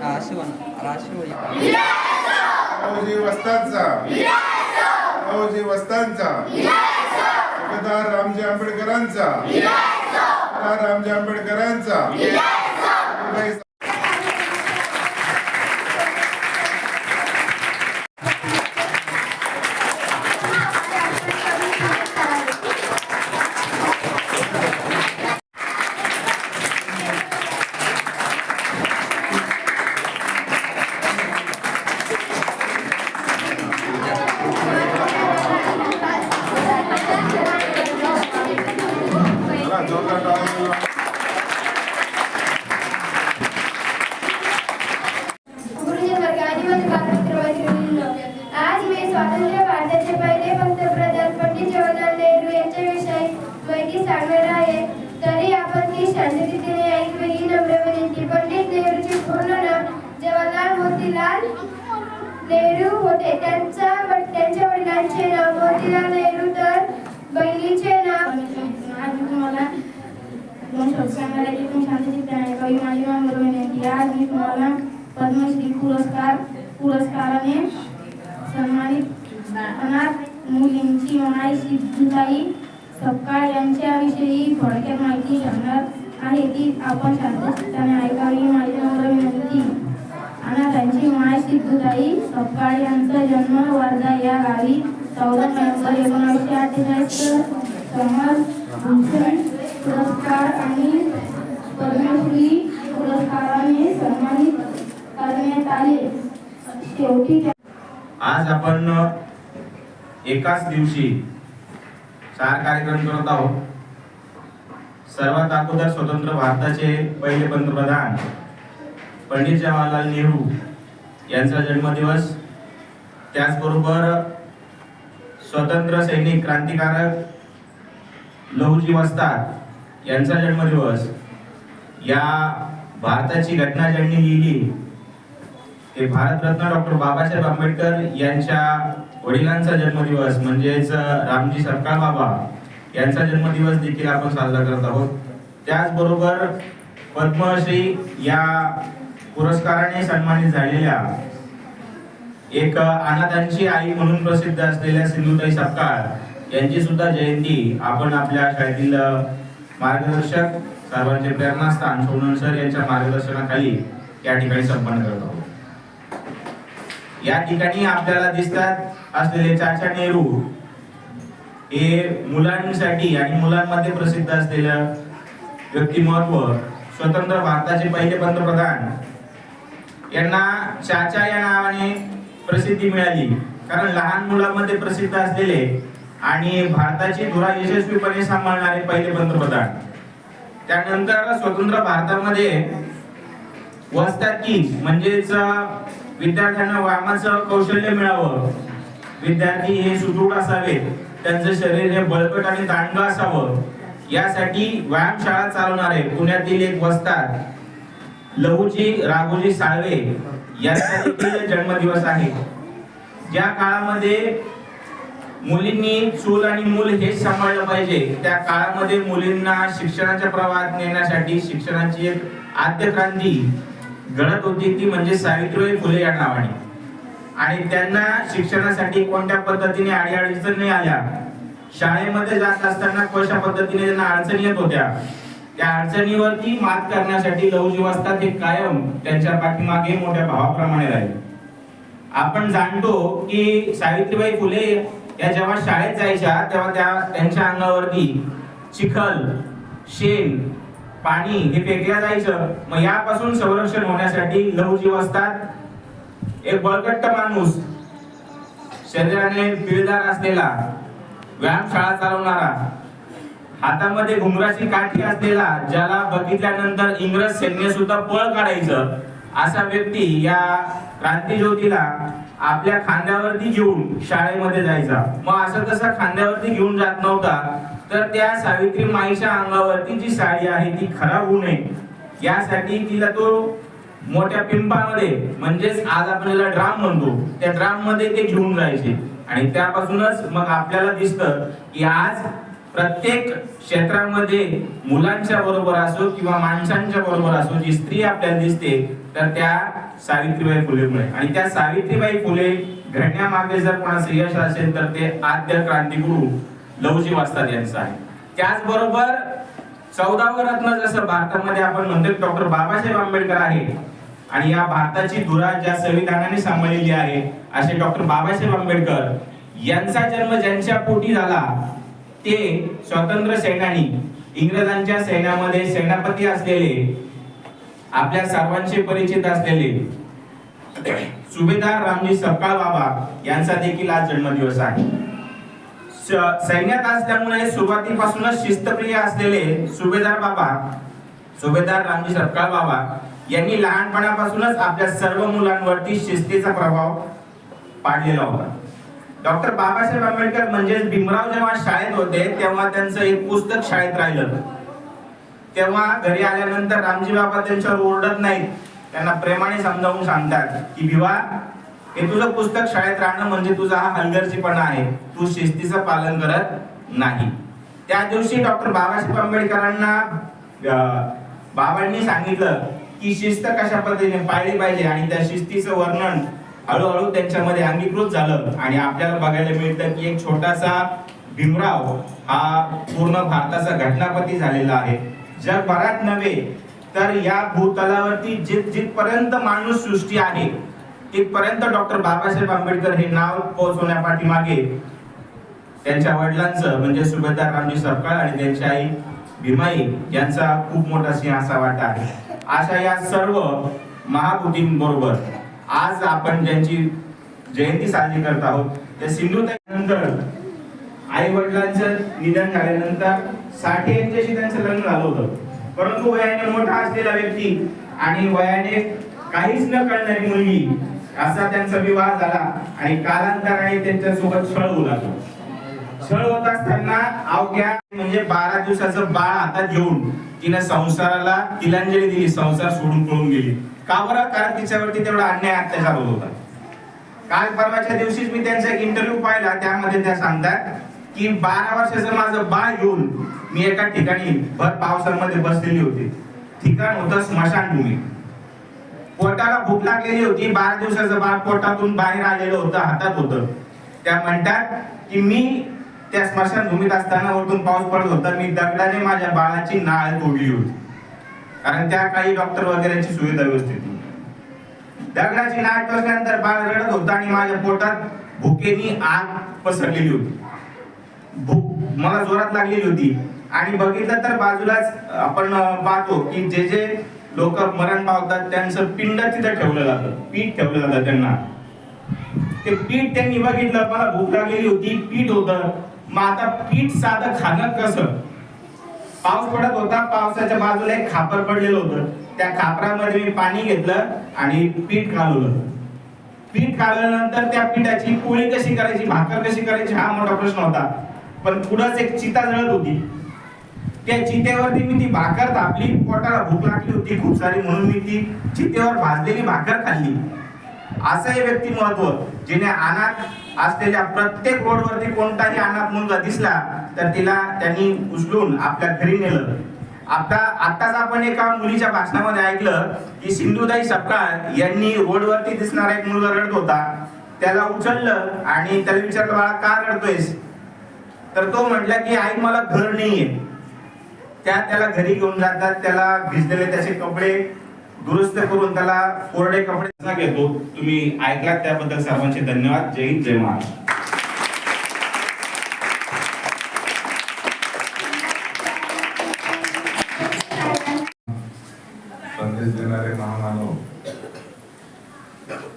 राशिवन राशिवळी रावजी वस्तांचा रावजी वस्तांचा सुभेदार रामजी आंबेडकरांचा. सुभेदार रामजी आंबेडकरांचा. बहिणीचे नाव आज तुम्हाला दोन शब्द सांगणार आहे. तुम्ही शांतचित्ताने ऐकावी माझी नम्र विनंती आज मी तुम्हाला पद्मश्री पुरस्कार पुरस्काराने सन्मानित अनाथ मुलींची माय सिद्धुताई सपकाळ यांच्याविषयी थोडक्यात माहिती सांगणार आहे ती. आपण शांतचित्ताने ऐकावी माझी नम्र विनंती अनाथांची माय सिद्धुताई सपकाळ यांचा जन्म वर्धा या गावी चौदा नोव्हेंबर एकोणीसशे अठ्ठेचाळीस समर भूषण पुरस्कार आणि पद्मश्री पुरस्काराने सन्मानित करण्यात आले. शेवटी आज आपण एकाच दिवशी चार कार्यक्रम करत आहोत. सर्वात अगोदर स्वतंत्र भारताचे पहिले पंतप्रधान पंडित जवाहरलाल नेहरू यांचा जन्मदिवस. त्याचबरोबर स्वतंत्र सैनिक क्रांतिकारक लहुजी वस्ताद यांचा जन्मदिवस. या भारताची घटना ज्यांनी लिहिली ते भारतरत्न डॉक्टर बाबासाहेब आंबेडकर यांच्या वडिलांचा जन्मदिवस म्हणजेच रामजी सरकार बाबा यांचा जन्मदिवस देखील आपण साजरा करत आहोत. त्याचबरोबर पद्मश्री या पुरस्काराने सन्मानित झालेल्या एक अनाथांची आई म्हणून प्रसिद्ध असलेल्या सिंधुताई सपकाळ यांची सुद्धा जयंती आपण आपल्या शाळेतील मार्गदर्शक सर्वांचे प्रेरणास्थान सोनन सर यांच्या मार्गदर्शनाखाली या ठिकाणी संपन्न करत आहोत. या ठिकाणी आपल्याला दिसतात असलेले चाचा नेहरू. हे मुलांसाठी आणि मुलांमध्ये प्रसिद्ध असलेलं व्यक्तिमत्व स्वतंत्र भारताचे पहिले पंतप्रधान. यांना चाचा या नावाने प्रसिद्धी मिळाली. कारण लहान मुलांमध्ये प्रसिद्ध असलेले आणि भारताची धुरा यशस्वीपणे सांभाळणारे पहिले पंतप्रधान. त्यानंतर स्वतंत्र भारतामध्ये वस्तात की म्हणजेच विद्यार्थ्यांना वामाचं कौशल्य मिळावं. विद्यार्थी हे सुदृढ असावेत त्यांचं शरीर हे बळकट आणि दांडग असावं. यासाठी व्यायामशाळा चालवणारे पुण्यातील एक वस्तात लहूजी राघोजी साळवे यांचा देखील जन्मदिवस आहे. ज्या काळामध्ये मुलींनी चूल आणि मूल हेच सांभाळलं पाहिजे त्या काळामध्ये मुलींना शिक्षणाच्या प्रवाहात नेण्यासाठी शिक्षणाची एक आद्य क्रांती घडत होती ती म्हणजे सावित्रीबाई फुले या नावाने. आणि त्यांना शिक्षणासाठी कोणत्या पद्धतीने अडीअडचणी आल्या? शाळेमध्ये जात असताना कशा पद्धतीने त्यांना अडचणी येत होत्या? त्या अडचणीवरती मात करण्यासाठी लवजीव असतात हे कायम त्यांच्या पाठीमागे मोठ्या भावाप्रमाणे राहिले. आपण जाणतो की सावित्रीबाई फुले या जेव्हा शाळेत जायच्या तेव्हा त्या त्यांच्या अंगावरती चिखल शेण पाणी हे फेकल्या जायचं. मग यापासून संरक्षण होण्यासाठी लवजीव असतात एक बळकट्ट माणूस शरीराने पिळदार असलेला व्यायामशाळा चालवणारा हातामध्ये घुंगराची काठी असलेला ज्याला बघितल्यानंतर इंग्रज सैन्य सुद्धा पळ काढायचं असा व्यक्ती या क्रांती ज्योतीला आपल्या खांद्यावरती घेऊन शाळेमध्ये जायचा. मग असं तसा खांद्यावरती घेऊन जात नव्हता तर त्या सावित्री माईच्या अंगावरती जी साडी आहे ती खराब होऊ नये. यासाठी तिला तो मोठ्या पिंपामध्ये म्हणजेच आज आपण याला ड्राम म्हणतो त्या ड्राममध्ये ते घेऊन जायचे. आणि त्यापासूनच मग आपल्याला दिसतं की आज प्रत्येक क्षेत्रामध्ये मुलांच्या बरोबर असो किंवा माणसांच्या बरोबर असो जी स्त्री आपल्याला दिसते तर त्या सावित्रीबाई फुलेमुळे आणि त्या सावित्रीबाई फुले घडण्यामागे जर कोणाचं यश असेल तर ते आद्य क्रांतिगुरु लवजी वास्ताद यांचं आहे. त्याचबरोबर चौदावं रत्न जसं भारतामध्ये आपण म्हणतो डॉक्टर बाबासाहेब आंबेडकर आहे. आणि या भारताची धुरा ज्या संविधानाने सांभाळलेली आहे असे डॉक्टर बाबासाहेब आंबेडकर यांचा जन्म ज्यांच्या पोटी झाला ते स्वतंत्र सेनानी इंग्रजांच्या सैन्यामध्ये सेनापती असलेले आपल्या सर्वांचे परिचित असलेले सुभेदार रामजी सपकाळ बाबा यांचा देखील आज जन्मदिवस आहे. स- सैन्यात असल्यामुळे सुरुवातीपासूनच शिस्तप्रिय असलेले सुभेदार बाबा सुभेदार रामजी सपकाळ बाबा यांनी लहानपणापासूनच आपल्या सर्व मुलांवरती शिस्तीचा प्रभाव पाडलेला होता. डॉक्टर बाबासाहेब आंबेडकर म्हणजेच भीमराव जेव्हा शाळेत होते तेव्हा त्यांचं एक पुस्तक शाळेत राहिलं तेव्हा घरी आल्यानंतर रामजी बाबा त्यांच्यावर ओरडत नाहीत. त्यांना प्रेमाने समजावून सांगतात की भिवा हे तुझं पुस्तक शाळेत राहणं म्हणजे तुझा हा हलगर्जीपणा आहे. तू शिस्तीचं पालन करत नाही. त्या दिवशी डॉक्टर बाबासाहेब आंबेडकरांना अं, बाबांनी सांगितलं की शिस्त कशा पद्धतीने पाळली पाहिजे आणि त्या शिस्तीचं वर्णन हळूहळू त्यांच्यामध्ये अंगीकृत झालं आणि आपल्याला बघायला मिळतं की एक छोटासा भीमराव हा पूर्ण भारताचा घटनापती झालेला आहे. जगभरात नव्हे तर या भूतलावरती जित जिथपर्यंत माणूस सृष्टी आहे तिथपर्यंत डॉक्टर बाबासाहेब आंबेडकर हे नाव पोहोचवण्यापाठीमागे त्यांच्या वडिलांचं म्हणजे सुभेदार रामजी सरकार आणि त्यांची आई भीमाई यांचा खूप मोठा सिंहाचा वाटा आहे. अशा या सर्व महाभूतींबरोबर आज आपण ज्यांची जयंती साजरी करत आहोत त्या सिंधुताईनंतर आई वडिलांचं निधन झाल्यानंतर साठे यांच्याशी त्यांचं लग्न झालं होतं. परंतु वयाने मोठा असलेला व्यक्ती आणि वयाने काहीच न कळणारी मुलगी असा त्यांचा विवाह झाला आणि कालांतराने त्यांच्यासोबत छळ होऊ लागला. छळ होत असताना अवघ्या म्हणजे बारा दिवसाचं बाळ हातात घेऊन तिनं संसाराला तिलांजली दिली संसार सोडून पळून गेली. का बरं? कारण तिच्यावरती तेवढा अन्याय अत्याचार होत होता. काल परवाच्या दिवशीच मी त्यांचा एक इंटरव्ह्यू पाहिला त्यामध्ये त्या सांगतात की बारा वर्षाचं माझं बाळ घेऊन मी एका ठिकाणी भर पावसामध्ये बसलेली होती. ठिकाण होतं स्मशानभूमी. पोटाला भूक लागलेली होती. बारा दिवसाचं बाळ पोटातून बाहेर आलेलं होतं हातात होतं. त्या म्हणतात की मी त्या स्मशानभूमीत असताना वरतून पाऊस पडत होता. मी दगडाने माझ्या बाळाची नाळ तोडली होती. कारण त्या काही डॉक्टर वगैरेची सुविधा व्यवस्थित नव्हती. दगडाची नाळ टोचल्यानंतर बाळ रडत होता आणि माझ्या पोटात भुकेनी आग पसरलेली होती. भूक मला जोरात लागलेली होती. आणि बघितलं तर बाजूलाच आपण पाहतो की जे जे लोक मरण पावतात त्यांचं पिंड तिथं ठेवलं जातं. पीठ ठेवलं जातं त्यांना. ते पीठ त्यांनी बघितलं मला भूक लागलेली होती. पीठ होतं. मग आता पीठ साधं खाणं कसं? पाऊस पडत होता पावसाच्या बाजूला एक खापर पडलेलं होतं. त्या खापरामध्ये मी पाणी घेतलं आणि पीठ कालवलं. पीठ कालवल्यानंतर त्या पिठाची पोळी कशी करायची भाकर कशी करायची हा मोठा प्रश्न होता. पण पुढंच एक चिता जळत होती. त्या चितेवरती मी ती भाकर तापली पोटाला भूक लागली होती खूप सारी म्हणून मी ती चितेवर भाजलेली भाकर खाल्ली. असं हे व्यक्तिमत्व जिने अनाथ असलेल्या प्रत्येक रोडवरती कोणताही अनाथ मुलगा दिसला तर तिला त्यांनी उचलून आपल्या घरी नेलं. आता आताच आपण एका मुलीच्या भाषणामध्ये ऐकलं की सिंधुदाई सपकाळ यांनी रोडवरती दिसणारा एक मुलगा रडत होता. त्याला उचललं आणि त्याला विचारलं बाळा का रडतोयस? तर तो म्हटला की आई मला घर नाहीये. त्या त्याला घरी घेऊन जातात त्याला भिजलेले त्याचे कपडे दुरुस्त करून त्याला कोरडे कपडे घेतो तुम्ही ऐकलात त्याबद्दल सर्वांचे धन्यवाद. जय हिंद जय महाराष्ट्र. संदेश देणारे महामानव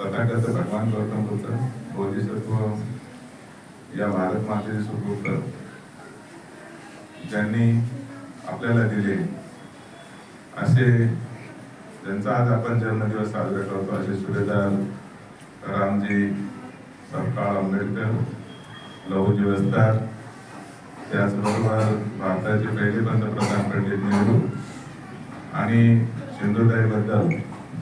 तथागत भगवान गौतम बुद्ध बोधिसत्व या भारत मातेचे सुपुत्र ज्यांनी आपल्याला दिले असे त्यांचा आज आपण जन्मदिवस साजरा करतो. असे सुभेदार रामजी सरकार आंबेडकर लहुजी वस्ताद त्याचबरोबर भारताचे पहिले पंतप्रधान पंडित नेहरू आणि सिंधुताईबद्दल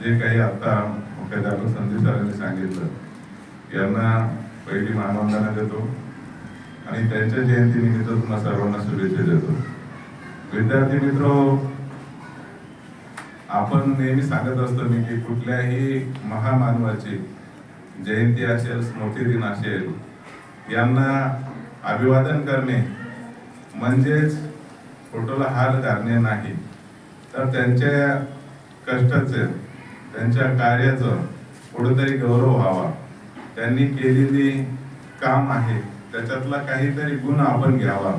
जे काही आता मुख्याध्यापक संदेश सरांनी सांगितलं यांना पहिली मानवंदना देतो आणि त्यांच्या जयंतीनिमित्त तुम्हाला सर्वांना शुभेच्छा देतो. विद्यार्थी मित्र आपण नेहमी सांगत असतो मी की कुठल्याही महामानवाची जयंती असेल स्मृती दिन असेल यांना अभिवादन करणे म्हणजेच फोटोला हार घालणे नाही. तर त्यांच्या कष्टाचे त्यांच्या कार्याचं कुठेतरी गौरव व्हावा. त्यांनी केलेली काम आहे त्याच्यातला काहीतरी गुण आपण घ्यावा.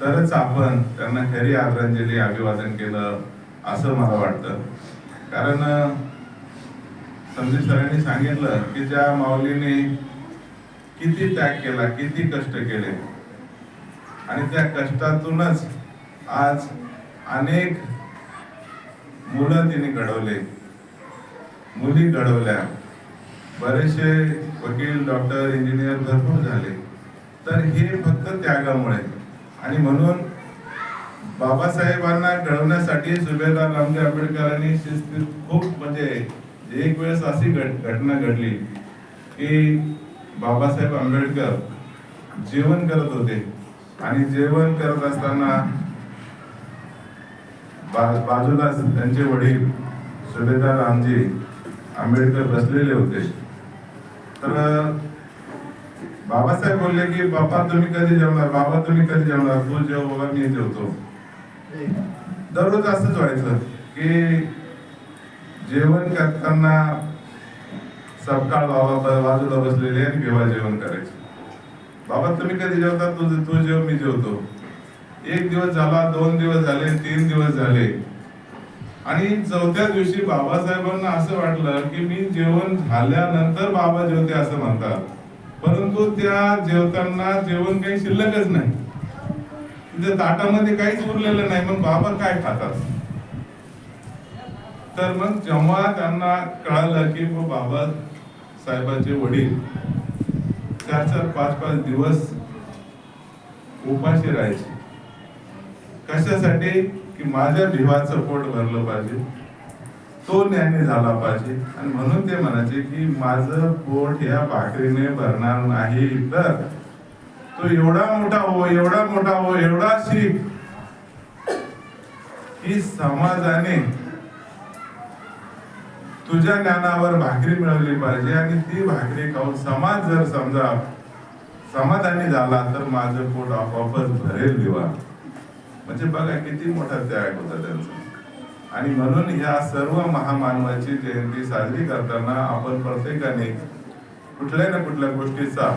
तरच आपण त्यांना खरी आदरांजली अभिवादन केलं असं मला वाटतं. कारण संदीप सरांनी सांगितलं की ज्या माऊलीने किती त्याग केला किती कष्ट केले आणि त्या कष्टातूनच आज अनेक मुलं तिने घडवले. मुली घडवल्या. बरेचसे वकील डॉक्टर इंजिनियर भरपूर झाले. तर हे फक्त त्यागामुळे. आणि म्हणून बाबासाहेबांना घडवण्यासाठी सुभेदार रामदेव आंबेडकरांनी शिस्तीत खूप म्हणजे एक वेळेस अशी घट घटना घडली की बाबासाहेब आंबेडकर जेवण करत होते. आणि जेवण करत असताना बा- बाजूलाच त्यांचे वडील सुभेदार रामजी आंबेडकर बसलेले होते. तर बाबासाहेब बोलले की बाबा तुम्ही कधी जेवणार? बाबा तुम्ही कधी जेवणार? तू जेव बाबा मी जेवतो. दररोज असंच व्हायचं की जेवण करताना सपकाळ बाबा बाजूला बसलेले आणि केव्हा जेवण करायचे? बाबा तुम्ही कधी जेवता? तू तू जेव मी जेवतो. एक दिवस झाला दोन दिवस झाले तीन दिवस झाले. आणि चौथ्या दिवशी बाबासाहेबांना असं वाटलं की मी जेवण झाल्यानंतर बाबा जेवते असं म्हणतात. परंतु त्या जेवताना जेवण काही शिल्लकच नाही. तिथे ताटामध्ये काहीच उरलेलं नाही मग बाबा काय खातात? तर मग जेव्हा त्यांना कळालं की व बाबा साहेबांचे वडील चार चार पाच पाच दिवस उपाशी राहायचे. कशासाठी? की माझ्या भिवाचं पोट भरलं पाहिजे तो ज्ञानी झाला पाहिजे. आणि म्हणून ते म्हणायचे की माझं पोट या भाकरीने भरणार नाही तर तो एवढा मोठा हो एवढा मोठा हो एवढा शिक की समाजाने तुझ्या ज्ञानावर भाकरी मिळवली पाहिजे आणि ती भाकरी खाऊन समाज जर समजा समाधानी झाला तर माझं पोट आपोआपच भरेल दिवा. म्हणजे बघा किती मोठा त्याग होता त्यांचा. आणि म्हणून ह्या सर्व महामानवाची जयंती साजरी करताना आपण प्रत्येकाने कुठल्या ना कुठल्या गोष्टीचा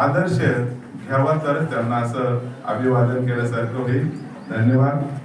आदर्श घ्यावा तर त्यांना असं अभिवादन केल्यासारखं होईल. धन्यवाद.